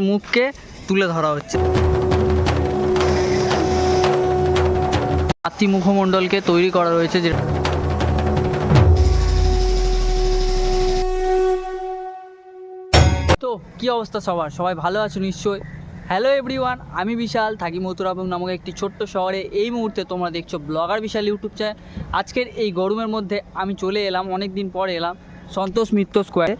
মায়ের মুখকে তুলে ধরা হচ্ছে। মাতৃ মুখমণ্ডলকে তৈরি করা রয়েছে যে তো কি অবস্থা সবার? সবাই ভালো আছো নিশ্চয়ই হ্যালো এভরিওয়ান আমি বিশাল, থাকি মথুরাপুর নামক একটি ছোট্ট শহরে। এই মুহূর্তে তোমরা দেখছ ব্লগার বিশাল ইউটিউব চ্যানেল। আজকের এই গরমের মধ্যে আমি চলে এলাম অনেক দিন পরে এলাম, সন্তোষ মিত্র স্কোয়ারে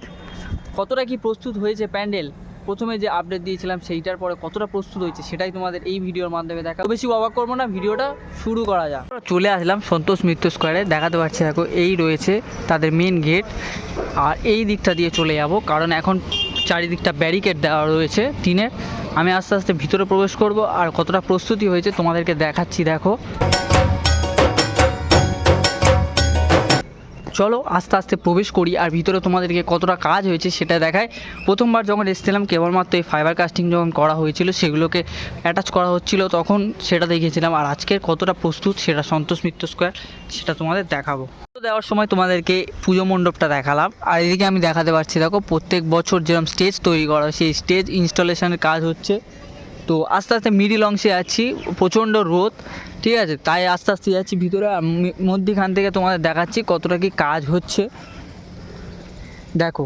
কতটা কি প্রস্তুত হয়েছে প্যান্ডেল? প্রথমে যে আপডেট দিয়েছিলাম, সেইটার পরে কতটা প্রস্তুত হয়েছে সেটাই তোমাদের এই ভিডিওর মাধ্যমে দেখা বেশি অবাক করব না, ভিডিওটা শুরু করা যাক। চলে আসলাম সন্তোষ মিত্র স্কোয়ারে দেখাতে পারছি, দেখো, এই রয়েছে তাদের মেন গেট আর এই দিকটা দিয়ে চলে যাব, কারণ এখন চারিদিকটা ব্যারিকেড দেওয়া রয়েছে টিনের। আমি আস্তে আস্তে ভিতরে প্রবেশ করব, আর কতটা প্রস্তুতি হয়েছে তোমাদেরকে দেখাচ্ছি, দেখো। চলো আস্তে আস্তে প্রবেশ করি, আর ভিতরে তোমাদেরকে কতটা কাজ হয়েছে সেটা দেখায়। প্রথমবার যখন এসেছিলাম, কেবলমাত্র এই ফাইবার কাস্টিং যখন করা হয়েছিল, সেগুলোকে অ্যাটাচ করা হচ্ছিল, তখন সেটা দেখিয়েছিলাম আর আজকের কতটা প্রস্তুত সেটা সন্তোষ মিত্র স্কোয়ার সেটা তোমাদের দেখাবো। দেওয়ার সময় তোমাদেরকে পুজো মণ্ডপটা দেখালাম। আর এদিকে আমি দেখাতে পারছি, দেখো প্রত্যেক বছর যেরকম স্টেজ তৈরি করা হয়, সেই স্টেজ ইনস্টলেশনের কাজ হচ্ছে। তো আস্তে আস্তে মিডিল অংশে আছি, প্রচণ্ড রোদ, ঠিক আছে? তাই আস্তে আস্তে যাচ্ছি ভিতরে মধ্যিখান থেকে তোমাদের দেখাচ্ছি কতটা কি কাজ হচ্ছে। দেখো,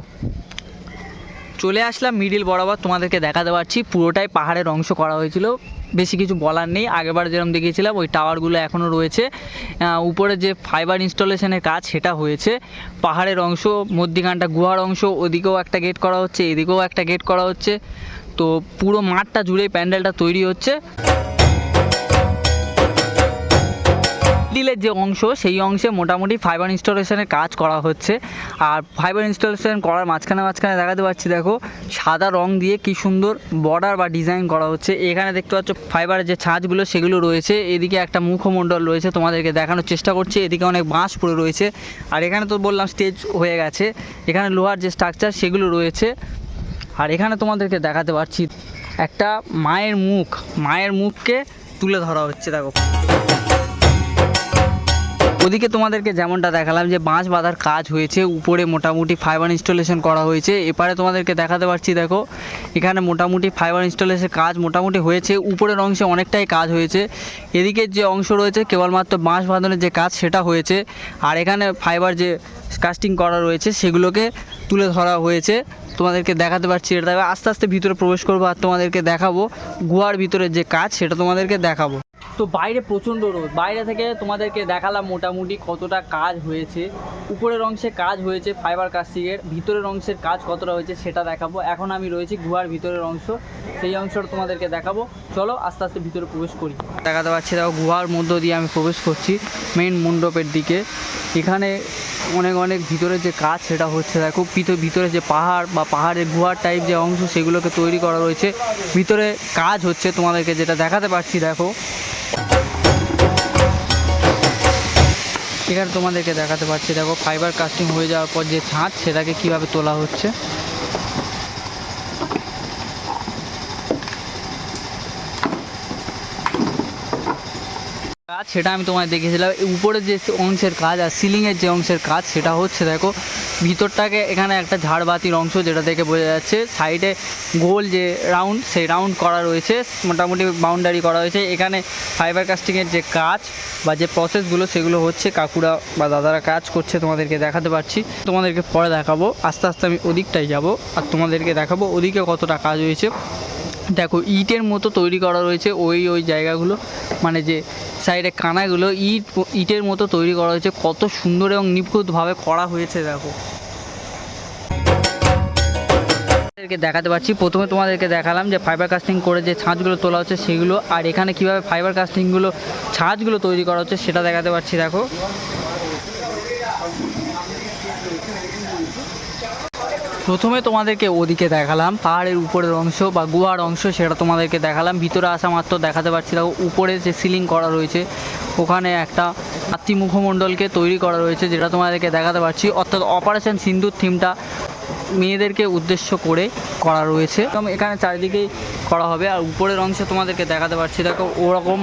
চলে আসলাম মিডিল বরাবর, তোমাদেরকে দেখাতে পারছি। পুরোটাই পাহাড়ের অংশ করা হয়েছিল। বেশি কিছু বলার নেই। আগেবার যেরকম দেখিয়েছিলাম, ওই টাওয়ারগুলো এখনও রয়েছে। উপরে যে ফাইবার ইনস্টলেশনের কাজ, সেটা হয়েছে। পাহাড়ের অংশ, মধ্যিখানটা গুহার অংশ, ওদিকেও একটা গেট করা হচ্ছে, এদিকেও একটা গেট করা হচ্ছে। তো পুরো মাঠটা জুড়েই প্যান্ডেলটা তৈরি হচ্ছে। যে অংশ, সেই অংশে মোটামুটি ফাইবার ইনস্টলেশনের কাজ করা হচ্ছে। আর ফাইবার ইনস্টলেশন করার মাঝখানে মাঝখানে দেখাতে পাচ্ছি, দেখো, সাদা রং দিয়ে কি সুন্দর বর্ডার বা ডিজাইন করা হচ্ছে। এখানে দেখতে পাচ্ছ ফাইবারের যে ছাঁচগুলো, সেগুলো রয়েছে। এদিকে একটা মুখমণ্ডল রয়েছে, তোমাদেরকে দেখানোর চেষ্টা করছি। এদিকে অনেক বাঁশ পড়ে রয়েছে। আর এখানে তো বললাম স্টেজ হয়ে গেছে। এখানে লোহার যে স্ট্রাকচার সেগুলো রয়েছে। আর এখানে তোমাদেরকে দেখাতে পারছি একটা মায়ের মুখ মায়ের মুখকে তুলে ধরা হচ্ছে দেখো। ওদিকে তোমাদেরকে যেমনটা দেখালাম যে বাঁশ বাঁধার কাজ হয়েছে, উপরে মোটামুটি ফাইবার ইনস্টলেশন করা হয়েছে, এপারে তোমাদেরকে দেখাতে পারছি দেখো, এখানে মোটামুটি ফাইবার ইনস্টলেশন কাজ মোটামুটি হয়েছে, উপরের অংশে অনেকটাই কাজ হয়েছে, এদিকে যে অংশ রয়েছে কেবলমাত্র বাঁশ বাঁধানোর যে কাজ সেটা হয়েছে, আর এখানে ফাইবার যে কাস্টিং করা রয়েছে সেগুলোকে তুলে ধরা হয়েছে, তোমাদেরকে দেখাতে পারছি এটা। আস্তে আস্তে ভিতরে প্রবেশ করব আর তোমাদেরকে দেখাবো, গুহার ভিতরে যে কাজ সেটা তোমাদেরকে দেখাবো। তো বাইরে প্রচণ্ড রোদ। বাইরে থেকে তোমাদেরকে দেখালাম মোটামুটি কতটা কাজ হয়েছে। উপরের অংশে কাজ হয়েছে ফাইবার কাস্টিংয়ের ভিতরের অংশের কাজ কতটা হয়েছে সেটা দেখাবো। এখন আমি রয়েছি গুহার ভিতরের অংশ, সেই অংশটা তোমাদেরকে দেখাবো। চলো আস্তে আস্তে ভিতরে প্রবেশ করি। দেখাতে পাচ্ছি, দেখো গুহার মধ্য দিয়ে আমি প্রবেশ করছি মেইন মণ্ডপের দিকে। এখানে অনেক অনেক ভিতরে যে কাজ সেটা হচ্ছে, দেখো ভিতরে যে পাহাড় বা পাহাড়ের গুহার টাইপ যে অংশ সেগুলোকে তৈরি করা রয়েছে। ভিতরে কাজ হচ্ছে তোমাদেরকে যেটা দেখাতে পারছি দেখো। এখানে তোমাদেরকে দেখাতে পাচ্ছি দেখো ফাইবার কাস্টিং হয়ে যাওয়ার পর যে ছাঁচ সেটাকে কীভাবে তোলা হচ্ছে? কাজ সেটা আমি তোমায় দেখেছিলাম উপরে যে অংশের কাজ আর সিলিংয়ের যে অংশের কাজ সেটা হচ্ছে দেখো, ভিতরটাকে এখানে একটা ঝাড়বাতির অংশ যেটা দেখে বোঝা যাচ্ছে সাইডে গোল যে রাউন্ড সেই রাউন্ড করা রয়েছে, মোটামুটি বাউন্ডারি করা হয়েছে। এখানে ফাইবার কাস্টিংয়ের যে কাজ বা যে প্রসেসগুলো সেগুলো হচ্ছে কাকুরা বা দাদারা কাজ করছে, তোমাদেরকে দেখাতে পারছি। তোমাদেরকে পরে দেখাবো। আস্তে আস্তে আমি ওদিকটাই যাব আর তোমাদেরকে দেখাবো ওদিকে কতটা কাজ হয়েছে। দেখো, ইটের মতো তৈরি করা রয়েছে ওই ওই জায়গাগুলো। মানে যে সাইডে কানাগুলো ইট, ইটের মতো তৈরি করা হয়েছে। কত সুন্দর এবং নিখুঁতভাবে করা হয়েছে, দেখো। তোমাদেরকে দেখাতে পারছি। প্রথমে তোমাদেরকে দেখালাম যে ফাইবার কাস্টিং করে যে ছাঁচগুলো তোলা হচ্ছে সেগুলো, আর এখানে কীভাবে ফাইবার কাস্টিংগুলো ছাঁচগুলো তৈরি করা হচ্ছে সেটা দেখাতে পারছি, দেখো। প্রথমে তোমাদেরকে ওদিকে দেখালাম, পাহাড়ের উপরের অংশ বা গুহার অংশ সেটা তোমাদেরকে দেখালাম। ভিতরে আসা মাত্র দেখাতে পারছি দেখো উপরে যে সিলিং করা রয়েছে, ওখানে একটা মাতৃ মুখমণ্ডলকে তৈরি করা রয়েছে, যেটা তোমাদেরকে দেখাতে পারছি। অর্থাৎ অপারেশন সিন্দুর থিমটা মেয়েদেরকে উদ্দেশ্য করে করা রয়েছে। এবং এখানে চারিদিকেই করা হবে, আর উপরের অংশে তোমাদেরকে দেখাতে পারছি। দেখো, ওরকম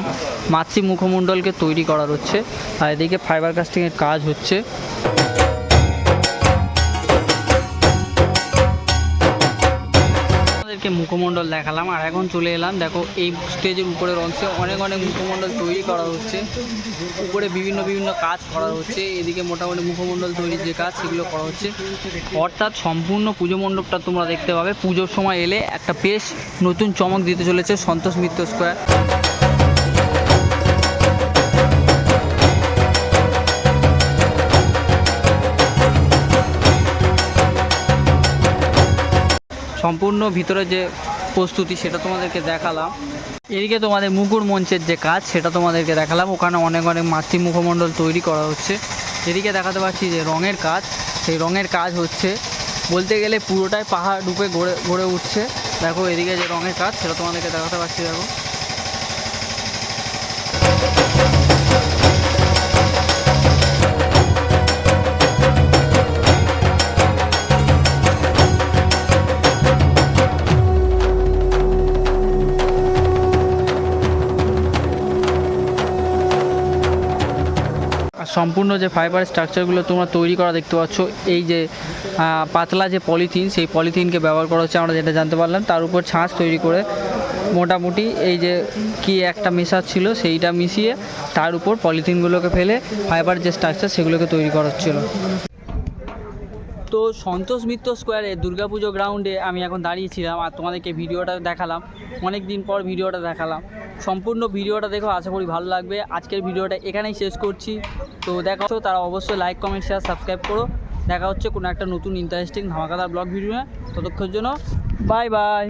মাতৃ মুখমণ্ডলকে তৈরি করা হচ্ছে, আর এদিকে ফাইবার কাস্টিংয়ের কাজ হচ্ছে। তোমাদেরকে মুখমণ্ডল দেখালাম, আর এখন চলে এলাম, দেখো এই স্টেজের উপরের অংশে অনেক অনেক মুখমণ্ডল তৈরি করা হচ্ছে। উপরে বিভিন্ন বিভিন্ন কাজ করা হচ্ছে, এদিকে মোটামুটি মুখমণ্ডল তৈরির যে কাজ সেগুলো করা হচ্ছে। অর্থাৎ সম্পূর্ণ পুজো মণ্ডপটা তোমরা দেখতে পাবে। পুজোর সময় এলে একটা বেশ নতুন চমক দিতে চলেছে সন্তোষ মিত্র স্কোয়ার। সম্পূর্ণ ভিতরে যে প্রস্তুতি সেটা তোমাদেরকে দেখালাম। এদিকে তোমাদের মুকুর মঞ্চের যে কাজ, সেটা তোমাদেরকে দেখালাম। ওখানে অনেক অনেক মাতৃ মুখমণ্ডল তৈরি করা হচ্ছে। এদিকে দেখাতে পারছি যে রঙের কাজ, সেই রঙের কাজ হচ্ছে। বলতে গেলে পুরোটাই পাহাড় ডুবে গড়ে গড়ে উঠছে। দেখো এদিকে যে রঙের কাজ, সেটা তোমাদেরকে দেখাতে পারছি দেখো। সম্পূর্ণ যে ফাইবার স্ট্রাকচারগুলো তোমরা তৈরি করা দেখতে পাচ্ছ, এই যে পাতলা যে পলিথিন সেই পলিথিনকে ব্যবহার করা হচ্ছে আমরা যেটা জানতে পারলাম। তার উপর ছাঁচ তৈরি করে মোটামুটি এই যে কি একটা মেশার ছিল সেইটা মিশিয়ে তার উপর পলিথিনগুলোকে ফেলে ফাইবার যে স্ট্রাকচার সেগুলোকে তৈরি করা হচ্ছিল। তো সন্তোষ মিত্র স্কোয়ারে দুর্গাপুজো গ্রাউন্ডে আমি এখন দাঁড়িয়েছিলাম আর তোমাদেরকে ভিডিওটা দেখালাম। অনেক দিন পর ভিডিওটা দেখালাম। সম্পূর্ণ ভিডিওটা দেখো, আশা করি ভালো লাগবে। আজকের ভিডিওটা এখানেই শেষ করছি। তো দেখা হচ্ছে, তারা অবশ্যই লাইক কমেন্ট শেয়ার সাবস্ক্রাইব করো। দেখা হচ্ছে কোনো একটা নতুন ইন্টারেস্টিং ধামাকাদার ব্লগ ভিডিও ততক্ষণের জন্য বাই বাই